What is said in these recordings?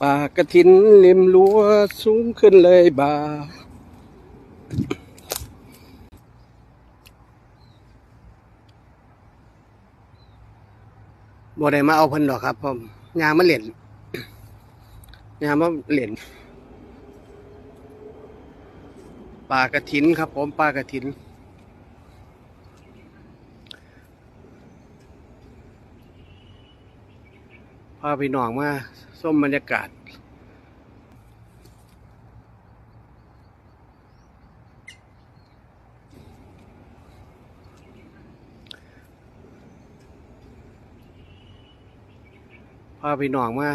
ป่ากระถินริมรั้วสูงขึ้นเลยบ่า บ่ได้มาเอาเพิ่นดอกครับผมยามมาเล่นยามมาเล่นปลากระถินครับ ผมปลากระถิน พาพี่น้องมา มบรรยากาศ พาพี่น้องมา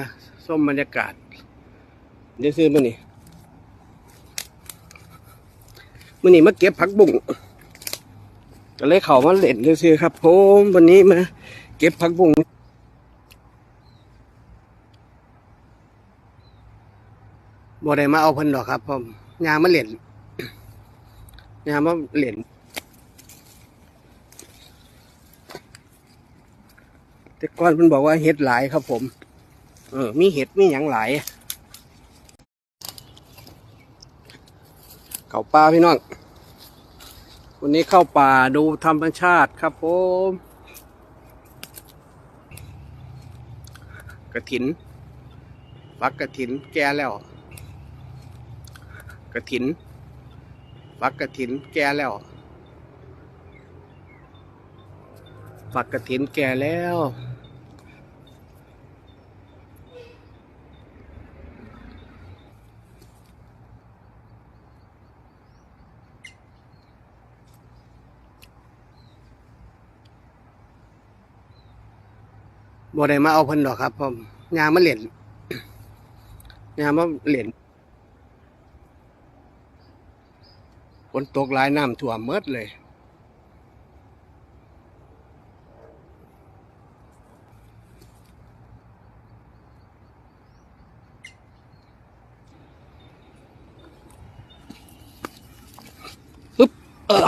ส้มบรรยากาศ เดี๋ยวซื้อมานี่มื่อนี้มาเก็บผักบุ้งก็เลยเขามาเล่นเดี๋ยวซื้อครับผมวันนี้มาเก็บผักบุ้ง บ่ได้มาเอาเพิ่นดอกครับผมยามมาเล่นยามมาเล่นแต่ก่อนเพิ่นบอกว่าเห็ดหลายครับผม เออ มีเห็ดมีหยังหลายเข้าป่าพี่น้อง วันนี้เข้าป่าดูธรรมชาติครับผมกระถินฟักกระถินแก่แล้ว กระถินฟักกระถินแก่แล้วฝักกระถินแก่แล้วบ่ได้มาเอาพิ่นดอกครับผมยามมาเล่นยามมาเล่น ฝนตกหลายน้ำท่วมเมดเลยปึ๊บอ่า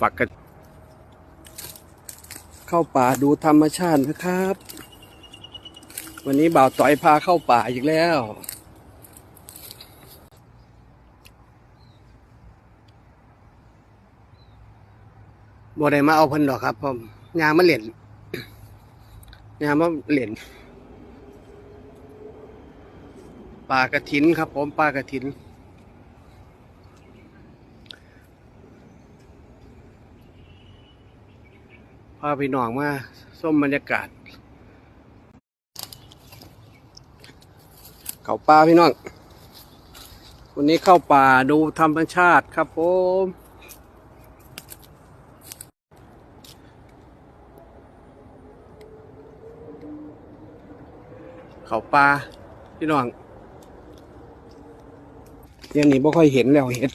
ฝักกันเข้าป่าดูธรรมชาตินะครับ วันนี้บ่าวต่อยพาเข้าป่าอีกแล้ว บ่ได้มาเอาเพิ่นดอกครับผมยามมาเล่นยามมาเล่นปลากระถินครับ ผมปลากระถินพาพี่น้องมาส้มบรรยากาศ เข้าป่าพี่น้อง วันนี้เข้าป่าดูธรรมชาติครับผม เขาป่าพี่น้องยังนี้บ่ค่อยเห็นแล้วเห็ด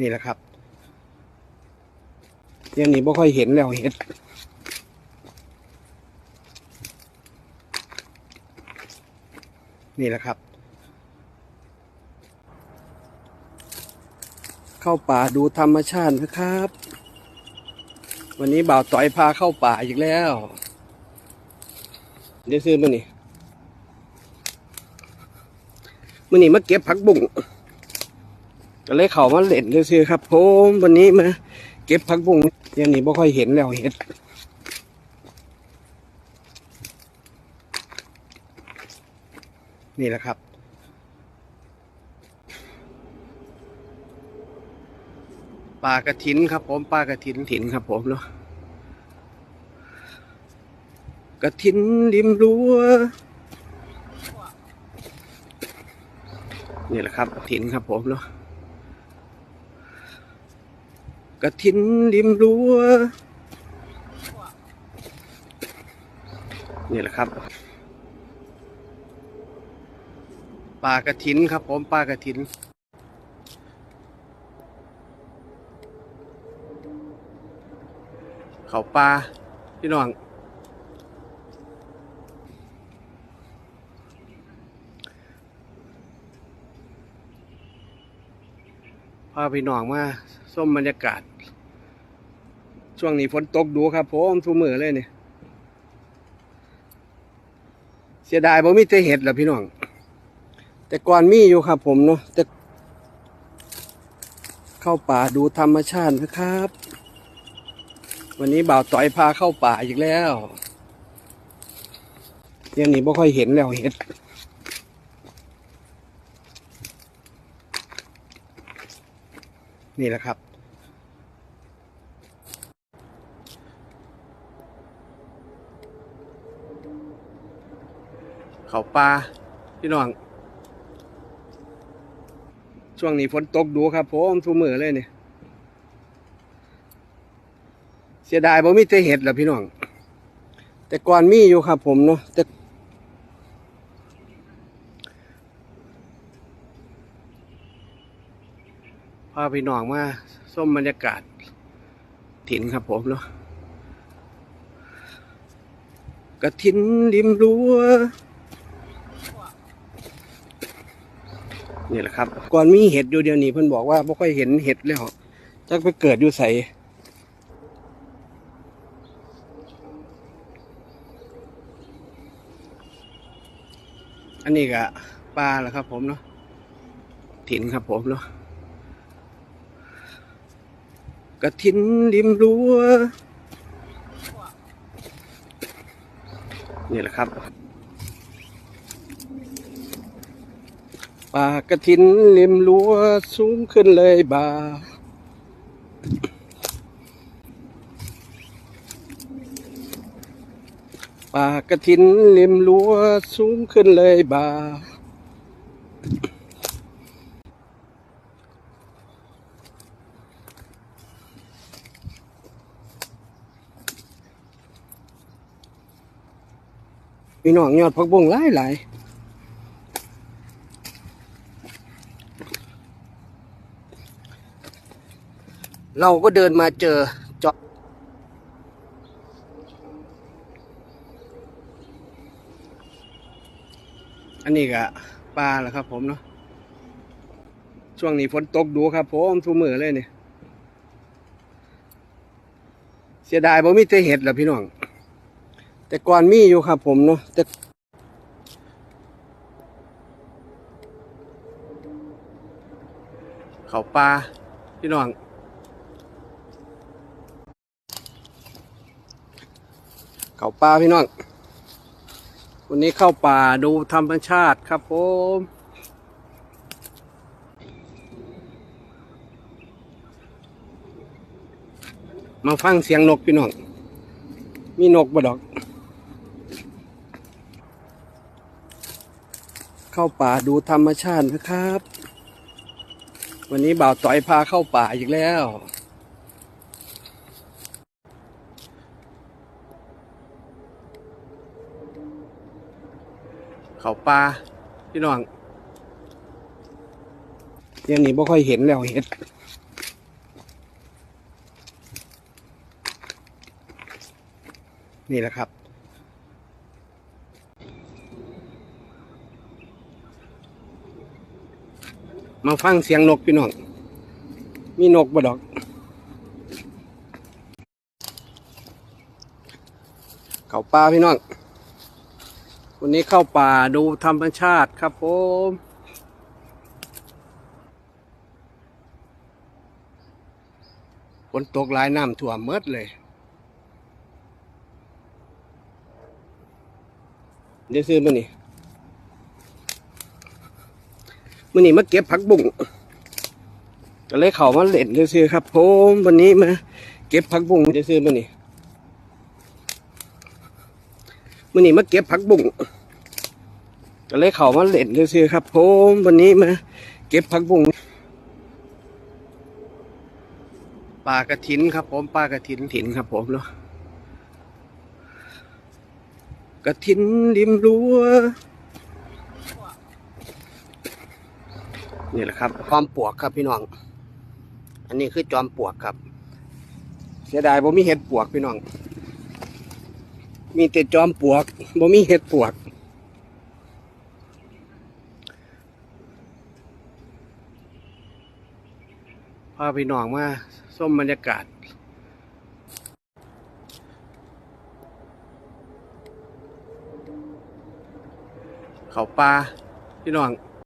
นี่แหละครับยังนี้บ่ค่อยเห็นแล้วเห็ดนี่แหละครับ เข้าป่าดูธรรมชาตินะครับ วันนี้บ่าวต่อยพาเข้าป่าอีกแล้ว เดี๋ยวซื้อมานี่มื่อนี้มาเก็บผักบุ้งก็เลยเขามาเล่นเดี๋ยวซื้อครับผมวันนี้มาเก็บผักบุ้งยังนี้บ่ค่อยเห็นแล้วเห็ดนี่แหละครับ ลากระถินครับ ผมปลากระถินถินครับ ผมเนาะกระถินริมรั้วนี่แหละครับกระถินครับ ผมเนาะกระถินริมรั้วนี่แหละครับปลากระถินครับ ผมปลากระถิน เขาปลาพี่น้อง พาพี่น้องมาส้มบรรยากาศ ช่วงนี้ฝนตกดูครับผมทุกมือเลยเนี่ยเสียดายบ่มีแต่เห็ดหรอพี่น้อง แต่ก่อนมีอยู่ครับผมเนาะแต่เข้าป่าดูธรรมชาตินะครับ วันนี้บ่าวต่อยพาเข้าป่าอีกแล้วเยังนี้บ่ค่อยเห็นแล้วเห็ดนี่แหละครับ เขาปลาพี่น้อง ช่วงนี้ฝนตกดูครับผมทุกมือเลยเนี่ย เสียดายบ่มีแต่เห็ดหรอพี่น้อง แต่ก่อนมีอยู่ครับผมเนาะแต่พาพี่น้องมาส้มบรรยากาศถิ่นครับผมเนาะกระถินริมรั้วนี่แหละครับ ก่อนมีเห็ดอยู่เดียวนี้เพิ่นบอกว่าไม่ค่อยเห็นเห็ดแล้วจักไปเกิดอยู่ใส อันนี้ก็ปลาแหละครับผมเนาะถิ่นครับผมเนาะกระถินริมรั้วนี่แหละครับป่ากระถินริมรั้วสูงขึ้นเลยบ่า ป่ากระถินริมรั้วสูงขึ้นเลยบ่าพี่น้องยอดพักบงหลายหลายเราก็เดินมาเจอจอ อันนี้ก็ปลาแหละครับผมเนาะช่วงนี้ฝนตกดูครับผมทุกมือเลยเนี่ยเสียดายบ่มีแต่เห็ดหรอพี่น้อง แต่ก่อนมีอยู่ครับผมเนาะแต่เขาปลาพี่น้องเขาป่าพี่น้อง วันนี้เข้าป่าดูธรรมชาติครับผมมาฟังเสียงนกพี่น้อง มีนกบ่ดอก เข้าป่าดูธรรมชาตินะครับ วันนี้บ่าวต่อยพาเข้าป่าอีกแล้ว เขาปลาพี่น้องเดี๋ยังนี้บ่ค่อยเห็นแล้วเห็ดนี่แหละครับ มาฟังเสียงนกพี่น้อง มีนกบ่ดอกเขาปลาพี่น้อง วันนี้เข้าป่าดูธรรมชาติครับผมฝนตกหลายน้ำท่วมเมดเลย เดี๋ยวซื้อมานี่มื่อนี้มาเก็บผักบุ้งก็เลยเข้ามาเล่นเดี๋ยวซื้อครับผมวันนี้มาเก็บผักบุ้งเดี๋ยวซื้อมานี่มื่อนี้มาเก็บผักบุ้ง ก็เลยเข้ามาเล่นซื้อครับผมวันนี้มาเก็บผักบุ้งปลากระถินครับ ผมปลากระถินถินครับ ผมเนาะกระถินริมรั้วนี่แหละครับจอมปวกครับพี่น้อง อันนี้คือจอมปวกครับ เสียดายผมมีเห็ดปวกพี่น้อง มีแต่จอมปวกบ่มีเห็ดปวก พาพี่น้องมาส้มบรรยากาศ เขาปลาพี่น้อง